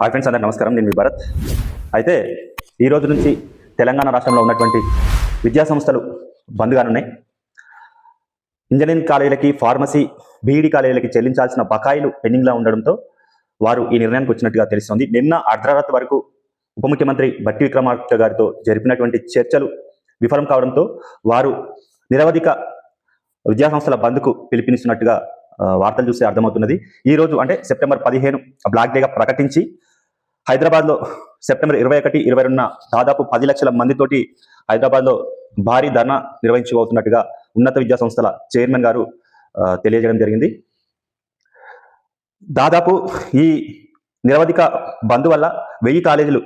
Hi friends అందరికీ నమస్కారం. నేను మీ భరత్. అయితే ఈ రోజు నుంచి తెలంగాణ రాష్ట్రంలో ఉన్నటువంటి విద్యా సంస్థలు బంద్ కానున్నాయి ఇంజనీరింగ్ కాలేజీలకి ఫార్మసీ బీఈడి కాలేజీలకి చెల్లించాల్సిన బకాయిలు పెండింగ్లో ఉండడంతో వారు ఈ నిర్ణయానికి వచ్చినట్టుగా తెలుస్తోంది. నిన్న అర్ధరాత్రి వరకు ఉప ముఖ్యమంత్రి బట్టి విక్రమార్క గారితో జరిపినటువంటి చర్చలు విఫలం కావడంతో వారు నిరవధిక విద్యా సంస్థల బంద్కు పిలుపునిస్తున్నట్టుగా వార్తలు చూస్తే అర్థమవుతున్నది. ఈ రోజు అంటే సెప్టెంబర్ పదిహేను బ్లాక్ డేగా ప్రకటించి హైదరాబాద్లో సెప్టెంబర్ ఇరవై ఒకటి ఇరవై రెండున దాదాపు పది లక్షల మందితోటి హైదరాబాద్లో భారీ ధర్నా నిర్వహించబోతున్నట్టుగా ఉన్నత విద్యా సంస్థల చైర్మన్ గారు తెలియజేయడం జరిగింది. దాదాపు ఈ నిరవధిక బంద్ వల్ల వెయ్యి కాలేజీలు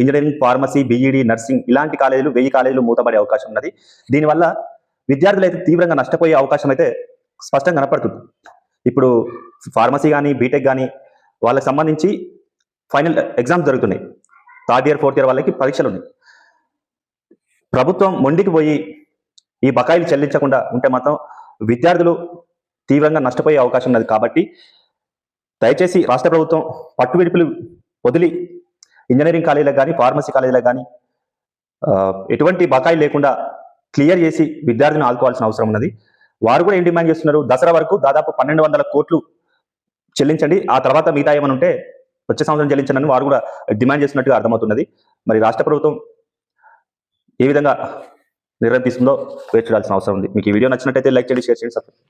ఇంజనీరింగ్ ఫార్మసీ బీఈడి నర్సింగ్ ఇలాంటి కాలేజీలు వెయ్యి కాలేజీలు మూతపడే అవకాశం ఉన్నది. దీనివల్ల విద్యార్థులు అయితే తీవ్రంగా నష్టపోయే అవకాశం అయితే స్పష్టంగా కనపడుతుంది. ఇప్పుడు ఫార్మసీ కానీ బీటెక్ కానీ వాళ్ళకి సంబంధించి ఫైనల్ ఎగ్జామ్స్ జరుగుతున్నాయి. థర్డ్ ఇయర్ ఫోర్త్ ఇయర్ వాళ్ళకి పరీక్షలు ఉన్నాయి. ప్రభుత్వం మొండికి పోయి ఈ బకాయిలు చెల్లించకుండా ఉంటే మాత్రం విద్యార్థులు తీవ్రంగా నష్టపోయే అవకాశం ఉన్నది కాబట్టి దయచేసి రాష్ట్ర ప్రభుత్వం పట్టు విడుపులు వదిలి ఇంజనీరింగ్ కాలేజీలకు కానీ ఫార్మసీ కాలేజీలకు కానీ ఎటువంటి బకాయి లేకుండా క్లియర్ చేసి విద్యార్థిని ఆదుకోవాల్సిన అవసరం ఉన్నది. వారు కూడా ఏం డిమాండ్ చేస్తున్నారు? దసరా వరకు దాదాపు పన్నెండు వందల కోట్లు చెల్లించండి. ఆ తర్వాత మిగతా ఏమైనా ఉంటే వచ్చే సంవత్సరం చెల్లించనని వారు కూడా డిమాండ్ చేస్తున్నట్టుగా అర్థమవుతున్నది. మరి రాష్ట్ర ప్రభుత్వం ఏ విధంగా నిర్ణయం తీసుకుందో వేచి చూడాల్సిన అవసరం ఉంది. మీకు ఈ వీడియో నచ్చినట్టయితే లైక్ చేయండి షేర్ చేయండి సబ్స్క్రైబ్